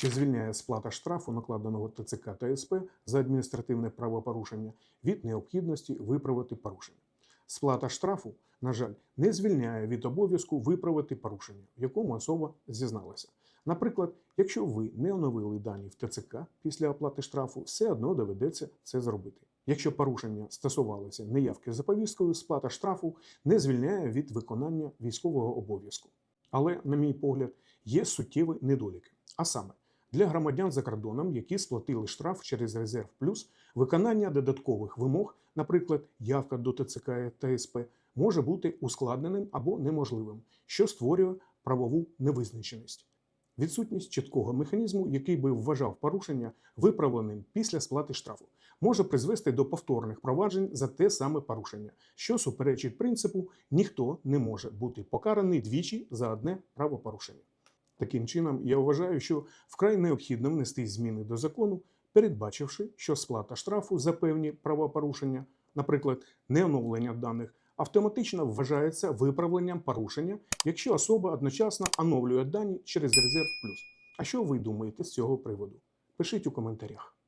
Чи звільняє сплата штрафу, накладеного ТЦК та СП за адміністративне правопорушення від необхідності виправити порушення? Сплата штрафу, на жаль, не звільняє від обов'язку виправити порушення, в якому особа зізналася. Наприклад, якщо ви не оновили дані в ТЦК після оплати штрафу, все одно доведеться це зробити. Якщо порушення стосувалося неявки за повісткою, сплата штрафу не звільняє від виконання військового обов'язку. Але, на мій погляд, є суттєві недоліки. А саме, для громадян за кордоном, які сплатили штраф через резерв плюс, виконання додаткових вимог, наприклад, явка до ТЦК та СП, може бути ускладненим або неможливим, що створює правову невизначеність. Відсутність чіткого механізму, який би вважав порушення виправленим після сплати штрафу, може призвести до повторних проваджень за те саме порушення, що суперечить принципу ніхто не може бути покараний двічі за одне правопорушення. Таким чином, я вважаю, що вкрай необхідно внести зміни до закону, передбачивши, що сплата штрафу за певні правопорушення, наприклад, неоновлення даних, автоматично вважається виправленням порушення, якщо особа одночасно оновлює дані через резерв плюс. А що ви думаєте з цього приводу? Пишіть у коментарях.